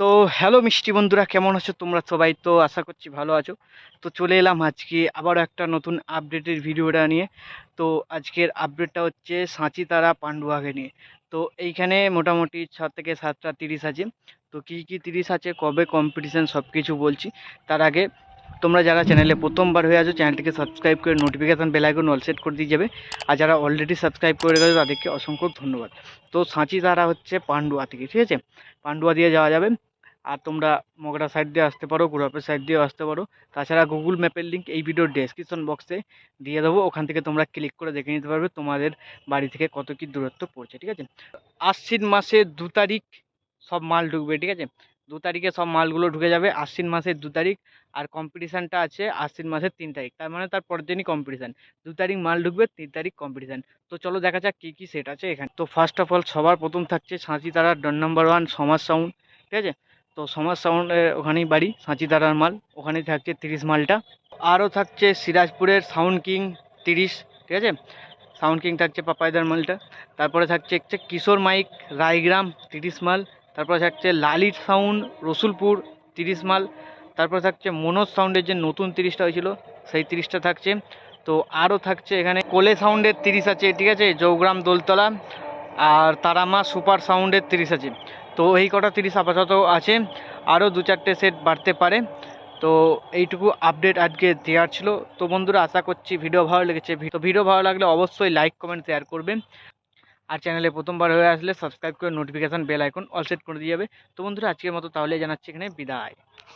তো হ্যালো মিষ্টি বন্ধুরা, কেমন আছো তোমরা সবাই? তো আশা করছি ভালো আছো। তো চলে এলাম আজকে আবারও একটা নতুন আপডেটের ভিডিওটা নিয়ে। তো আজকের আপডেটটা হচ্ছে সাঁচি তারা পান্ডুয়াকে নিয়ে। তো এইখানে মোটামুটি ছ থেকে সাতটা তিরিশ আছে। তো কী কী তিরিশ আছে, কবে কম্পিটিশান সব কিছু বলছি। তার আগে তোমরা যারা চ্যানেলে প্রথমবার হয়ে আছো চ্যানেলটিকে সাবস্ক্রাইব করে নোটিফিকেশান বেলাইকন অল সেট করে দিয়ে যাবে। আর যারা অলরেডি সাবস্ক্রাইব করে গেছে, তাদেরকে অসংখ্য ধন্যবাদ। তো সাঁচি তারা হচ্ছে পান্ডুয়া থেকে, ঠিক আছে? পান্ডুয়া দিয়ে যাওয়া যাবে। আর তোমরা মগরা সাইড দিয়ে আসতে পারো গুড়াপের সাইড দিয়েও আসতে পারো। তাছাড়া গুগল ম্যাপের লিঙ্ক এই ভিডিওর ডেসক্রিপশন বক্সে দিয়ে দেবো। ওখান থেকে তোমরা ক্লিক করে দেখে নিতে পারবে তোমাদের বাড়ি থেকে কত কী দূরত্ব পড়ছে, ঠিক আছে? আশ্বিন মাসে দু তারিখ সব মাল ঢুকবে, ঠিক আছে? দু তারিখে সব মালগুলো ঢুকে যাবে, আশ্বিন মাসের দু তারিখ আর কম্পিটিশানটা আছে আশ্বিন মাসের তিন তারিখ। তার মানে তার পরের দিনই কম্পিটিশান দু তারিখ মাল ঢুকবে, তিন তারিখ কম্পিটিশান তো চলো দেখা যাক কী কী সেট আছে এখানে। তো ফার্স্ট অফ অল সবার প্রথম থাকছে সাঁচি তারার ডন নাম্বার ওয়ান সমাজ সাউন্ড ঠিক আছে? তো সমাজ সাউন্ডের ওখানেই বাড়ি সাঁচি তারার মাল, ওখানেই থাকছে তিরিশ মালটা। আরও থাকছে সিরাজপুরের সাউন্ড কিং তিরিশ, ঠিক আছে? সাউন্ড কিং থাকছে পাপাইদার মালটা। তারপরে থাকছে হচ্ছে কিশোর মাইক, রায়গ্রাম তিরিশ মাল। তারপরে থাকছে লালিত সাউন্ড, রসুলপুর তিরিশ মাল। তারপরে থাকছে মনোজ সাউন্ডের যে নতুন তিরিশটা হয়েছিল, সেই তিরিশটা থাকছে। তো আরও থাকছে এখানে কোলে সাউন্ডের তিরিশ আছে, ঠিক আছে? জৌগ্রাম দোলতলা। আর তারামা সুপার সাউন্ডের তিরিশ আছে। তো এই কটা তিরিশ আপাতত আছে। আরও দু চারটে সেট বাড়তে পারে। তো এইটুকু আপডেট আজকে দেওয়ার ছিল। তো বন্ধুরা, আশা করছি ভিডিও ভালো লেগেছে। তো ভিডিও ভালো লাগলে অবশ্যই লাইক কমেন্ট শেয়ার করবেন। আর চ্যানেলে প্রথমবার হয়ে আসলে সাবস্ক্রাইব করে notification bell icon all set করে দিয়ে যাবে। তো বন্ধুরা, আজকের মতো তাহলে জানাচ্ছি এখানে। বিদায়।